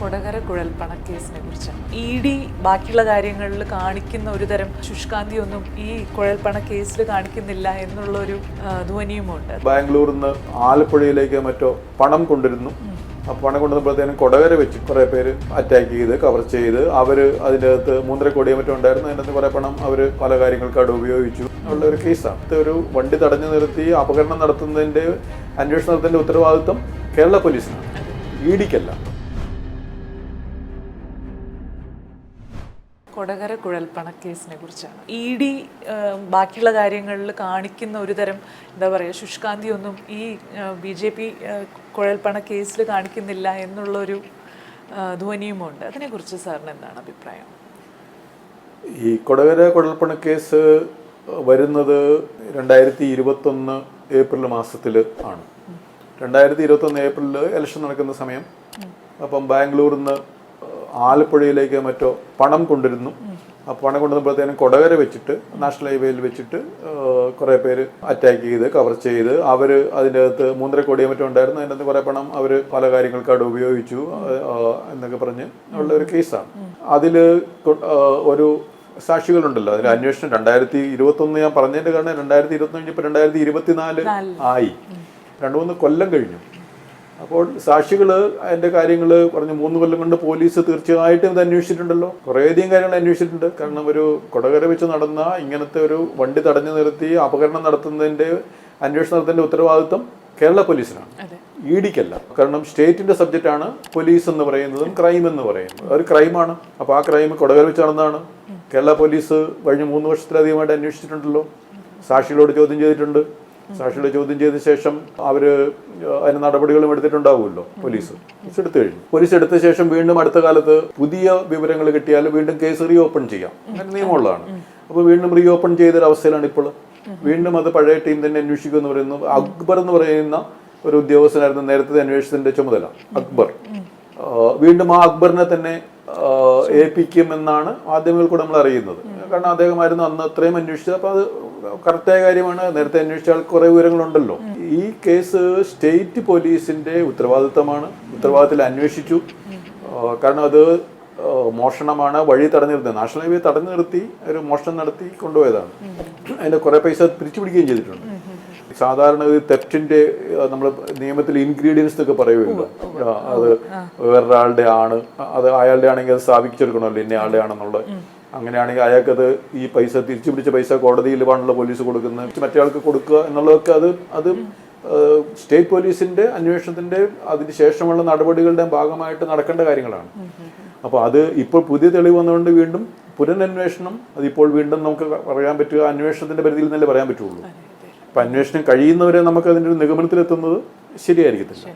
കൊടകര കുഴൽപ്പണക്കേസിനെ കുറിച്ച്. E D ബാക്കിയുള്ള കാര്യങ്ങളിൽ കാണിക്കുന്ന ഒരു തരം ശുഷ്കാന്തി ഒന്നും ഈ കുഴൽപ്പണക്കേസിൽ കാണിക്കുന്നില്ല എന്നുള്ള ഒരു ധ്വനിയുമുണ്ട്. ബാംഗ്ലൂരിൽ നിന്ന് ആലപ്പുഴയിലേക്ക് മറ്റോ പണം കൊണ്ടിരുന്നു ആ പണം കൊണ്ടുവന്നപ്പോഴത്തേനും കൊടകര വെച്ച് കുറേ പേര് അറ്റാക്ക് ചെയ്ത് കവർ ചെയ്ത് അവർ അതിന്റെ അകത്ത് മൂന്നര കോടി മറ്റോ ഉണ്ടായിരുന്നു. അതിന്റെ അകത്ത് കുറേ പണം അവർ പല കാര്യങ്ങൾക്കാട് ഉപയോഗിച്ചു. എന്നുള്ള ഒരു കേസാണ്. ഒരു വണ്ടി തടഞ്ഞു നിർത്തി അപകടനം നടത്തുന്നതിന്റെ അന്വേഷണത്തിന്റെ ഉത്തരവാദിത്വം കേരള പോലീസിനാണ്. ഇ ഡിക്കല്ല. കൊടകര കുഴൽപ്പണക്കേസിനെ കുറിച്ചാണ്. ഇ ഡി ബാക്കിയുള്ള കാര്യങ്ങളിൽ കാണിക്കുന്ന ഒരു തരം എന്താ പറയുക ശുഷ്കാന്തി ഒന്നും ഈ ബി ജെ പി കുഴൽപ്പണ കേസിൽ കാണിക്കുന്നില്ല എന്നുള്ളൊരു ധ്വനിയുമുണ്ട്. അതിനെക്കുറിച്ച് സാറിന് എന്താണ് അഭിപ്രായം? ഈ കൊടകര കുഴൽപ്പണ കേസ് വരുന്നത് രണ്ടായിരത്തി ഇരുപത്തൊന്ന് ഏപ്രിൽ മാസത്തിൽ ആണ്. രണ്ടായിരത്തി ഇരുപത്തൊന്ന് ഏപ്രിലിൽ ഇലക്ഷൻ നടക്കുന്ന സമയം. അപ്പം ബാംഗ്ലൂരിൽ നിന്ന് ആലപ്പുഴയിലേക്ക് മറ്റോ പണം കൊണ്ടിരുന്നു ആ പണം കൊണ്ടുവന്നപ്പോഴത്തേനും കൊടകര വെച്ചിട്ട് നാഷണൽ ഹൈവേയിൽ വെച്ചിട്ട് കുറേ പേര് അറ്റാക്ക് ചെയ്ത് കവർ ചെയ്ത് അവർ അതിന്റെ അകത്ത് മൂന്നര കോടിയോ മറ്റോ ഉണ്ടായിരുന്നു. അതിന്റെ അകത്ത് കുറേ പണം അവർ പല കാര്യങ്ങൾക്കാട് ഉപയോഗിച്ചു എന്നൊക്കെ പറഞ്ഞ് ഉള്ള ഒരു കേസാണ്. അതിൽ ഒരു സാക്ഷികളുണ്ടല്ലോ. അതിൽ അന്വേഷണം രണ്ടായിരത്തി ഇരുപത്തൊന്ന് ഞാൻ പറഞ്ഞതിന്റെ കാരണം രണ്ടായിരത്തി ഇരുപത്തി കഴിഞ്ഞപ്പോൾ രണ്ടായിരത്തി ഇരുപത്തിനാല് ആയി. രണ്ടു മൂന്ന് കൊല്ലം കഴിഞ്ഞു. അപ്പോൾ സാക്ഷികൾ അതിന്റെ കാര്യങ്ങൾ പറഞ്ഞു മൂന്ന് കൊല്ലം കൊണ്ട് പോലീസ് തീർച്ചയായിട്ടും ഇത് അന്വേഷിച്ചിട്ടുണ്ടല്ലോ. കുറേയധികം കാര്യങ്ങൾ അന്വേഷിച്ചിട്ടുണ്ട്. കാരണം ഒരു കൊടകര വെച്ച് നടന്ന ഇങ്ങനത്തെ ഒരു വണ്ടി തടഞ്ഞു നിർത്തി അപകടനം നടത്തുന്നതിന്റെ അന്വേഷണം നടത്തുന്നതിന്റെ ഉത്തരവാദിത്വം കേരള പോലീസിനാണ്. ഇ ഡിക്കല്ല. കാരണം സ്റ്റേറ്റിന്റെ സബ്ജക്റ്റ് ആണ് പോലീസ് എന്ന് പറയുന്നതും ക്രൈം എന്ന് പറയുന്നത്. ഒരു ക്രൈമാണ്. അപ്പോൾ ആ ക്രൈം കൊടകര വെച്ച് നടന്നതാണ്. കേരള പോലീസ് കഴിഞ്ഞ മൂന്ന് വർഷത്തിലധികമായിട്ട് അന്വേഷിച്ചിട്ടുണ്ടല്ലോ. സാക്ഷികളോട് ചോദ്യം ചെയ്തിട്ടുണ്ട്. സാക്ഷികളെ ചോദ്യം ചെയ്ത ശേഷം അവർ അതിന് നടപടികളും എടുത്തിട്ടുണ്ടാവുമല്ലോ പോലീസ്. കേസ് എടുത്തു കഴിഞ്ഞു. പോലീസ് എടുത്ത ശേഷം വീണ്ടും അടുത്ത കാലത്ത് പുതിയ വിവരങ്ങൾ കിട്ടിയാൽ വീണ്ടും കേസ് റീ ഓപ്പൺ ചെയ്യാം നിയമമുള്ളതാണ്. അപ്പോൾ വീണ്ടും റീ ഓപ്പൺ ചെയ്തൊരു അവസ്ഥയിലാണ് ഇപ്പോൾ. വീണ്ടും അത് പഴയ ടീം തന്നെ അന്വേഷിക്കും എന്ന് പറയുന്നു. അക്ബർ എന്ന് പറയുന്ന ഒരു ഉദ്യോഗസ്ഥനായിരുന്നു നേരത്തെ അന്വേഷണത്തിന്റെ ചുമതല അക്ബർ. വീണ്ടും ആ അക്ബറിനെ തന്നെ ഏൽപ്പിക്കും എന്നാണ് മാധ്യമങ്ങൾ കൂടെ നമ്മൾ അറിയുന്നത്. കാരണം അദ്ദേഹമായിരുന്നു അന്ന് അത്രയും അന്വേഷിച്ചത്. അപ്പോൾ അത് കറക്റ്റായ കാര്യമാണ്. നേരത്തെ അന്വേഷിച്ചാൽ കുറേ വിവരങ്ങളുണ്ടല്ലോ. ഈ കേസ് സ്റ്റേറ്റ് പോലീസിന്റെ ഉത്തരവാദിത്തമാണ്. ഉത്തരവാദിത്തത്തിൽ അന്വേഷിച്ചു. കാരണം അത് മോഷണമാണ് വഴി തടഞ്ഞു നിർത്തുന്നത് നാഷണൽ ഹൈവേ തടഞ്ഞു നിർത്തി ഒരു മോഷണം നടത്തി കൊണ്ടുപോയതാണ്. അതിന്റെ കുറെ പൈസ പിരിച്ചു പിടിക്കുകയും ചെയ്തിട്ടുണ്ട്. സാധാരണ ഒരു തെറ്റിന്റെ നമ്മൾ നിയമത്തിൽ ഇൻഗ്രീഡിയൻസ് ഒക്കെ പറയുമല്ലോ അത് വേറൊരാളുടെ ആണ്. അത് അയാളുടെ ആണെങ്കിൽ അത് സ്ഥാപിച്ചെടുക്കണമല്ലോ ഇന്ന ആളുടെ ആണെന്നുള്ളത്. അങ്ങനെയാണെങ്കിൽ അയാൾക്കത് ഈ പൈസ തിരിച്ചു പിടിച്ച പൈസ കോടതിയിൽ വേണമല്ലോ പോലീസ് കൊടുക്കുന്നത്. മറ്റേ ആൾക്ക് കൊടുക്കുക എന്നുള്ളതൊക്കെ അത് അത് സ്റ്റേറ്റ് പോലീസിന്റെ അന്വേഷണത്തിന്റെ അതിന് ശേഷമുള്ള നടപടികളുടെ ഭാഗമായിട്ട് നടക്കേണ്ട കാര്യങ്ങളാണ്. അപ്പോൾ അത് ഇപ്പോൾ പുതിയ തെളിവ് വന്നുകൊണ്ട് വീണ്ടും പുനരന്വേഷണം അതിപ്പോൾ വീണ്ടും നമുക്ക് പറയാൻ പറ്റുക അന്വേഷണത്തിന്റെ പരിധിയിൽ നിന്നല്ലേ പറയാൻ പറ്റുള്ളൂ. അപ്പം അന്വേഷണം കഴിയുന്നവരെ നമുക്ക് അതിന്റെ ഒരു നിഗമനത്തിലെത്തുന്നത് ശരിയായിരിക്കത്തില്ല.